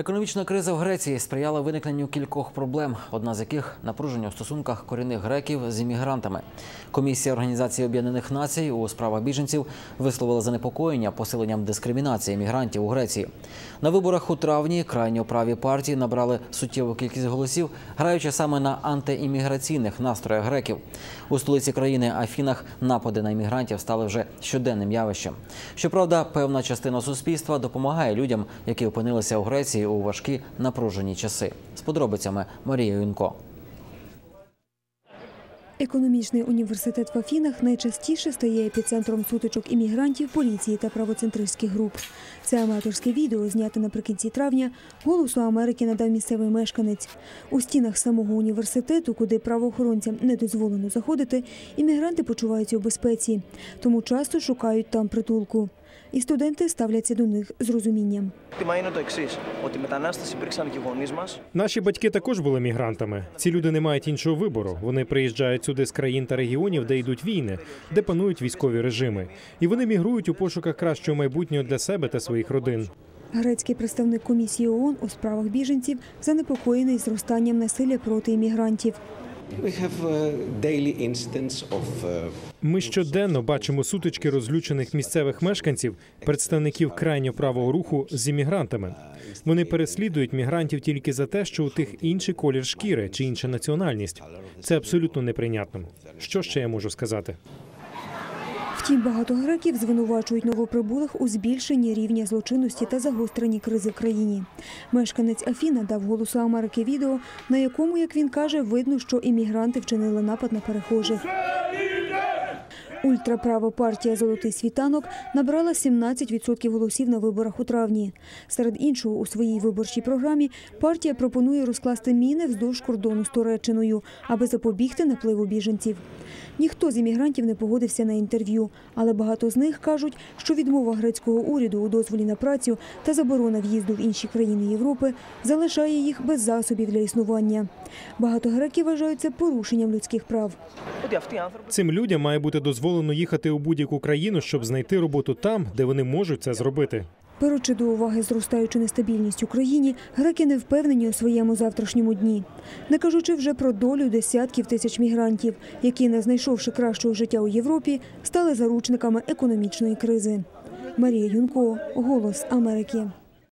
Економічна криза в Греції сприяла виникненню кількох проблем, одна з яких напруження у стосунках корінних греків з іммігрантами. Комісія Організації Об'єднаних Націй у справах біженців висловила занепокоєння посиленням дискримінації мігрантів у Греції. На виборах у травні крайньо праві партії набрали суттєву кількість голосів, граючи саме на антиімміграційних настроях греків. У столиці країни Афінах напади на іммігрантів стали вже щоденним явищем. Щоправда, певна частина суспільства допомагає людям, які опинилися у Греції у важкі напружені часи. З подробицями Марія Юнко. Економічний університет в Афінах найчастіше стає епіцентром сутичок іммігрантів, поліції та правоцентристських груп. Це аматорське відео, знято наприкінці травня, голосу Америки надав місцевий мешканець. У стінах самого університету, куди правоохоронцям не дозволено заходити, іммігранти почуваються у безпеці, тому часто шукають там притулку. І студенти ставляться до них з розумінням. Τίμα είναι το εξή: Ότι οι μετανάστε υπήρξαν και οι γονεί μα. Наші батьки також були мігрантами. Ці люди не мають іншого вибору. Вони приїжджають сюди з країн та регіонів, де йдуть війни, де панують військові режими, і вони мігрують у пошуках кращого майбутнього для себе та своїх родин. Грецький представник комісії ООН у справах біженців занепокоєний зростанням насилля проти іммігрантів. Uh, uh, Ми щоденно бачимо сутички розлючених місцевих мешканців, представників крайньо правого руху з іммігрантами. Вони переслідують мігрантів тільки за те, що у тих інший колір шкіри чи інша національність. Це абсолютно неприйнятно. Що ще я можу сказати? Втім, багато греків звинувачують новоприбулих у збільшенні рівня злочинності та загостренні кризи в країні. Мешканець Афіна дав голосу Америки відео, на якому, як він каже, видно, що іммігранти вчинили напад на перехожих. Ультраправа партія Золотий світанок набрала 17% голосів на виборах у травні. Серед іншого, у своїй виборчій програмі партія пропонує розкласти міни вздовж кордону з Туреччиною, аби запобігти напливу біженців. Ніхто з іммігрантів не погодився на інтерв'ю, але багато з них кажуть, що відмова грецького уряду у дозволі на працю та заборона в'їзду в інші країни Європи залишає їх без засобів для існування. Багато греків вважають це порушенням людських прав. Цим людям має бути дозволено їхати у будь-яку країну, щоб знайти роботу там, де вони можуть це зробити. Беручи до уваги зростаючу нестабільність у країні, греки не впевнені у своєму завтрашньому дні, не кажучи вже про долю десятків тисяч мігрантів, які, не знайшовши кращого життя у Європі, стали заручниками економічної кризи. Марія Юнко, голос Америки.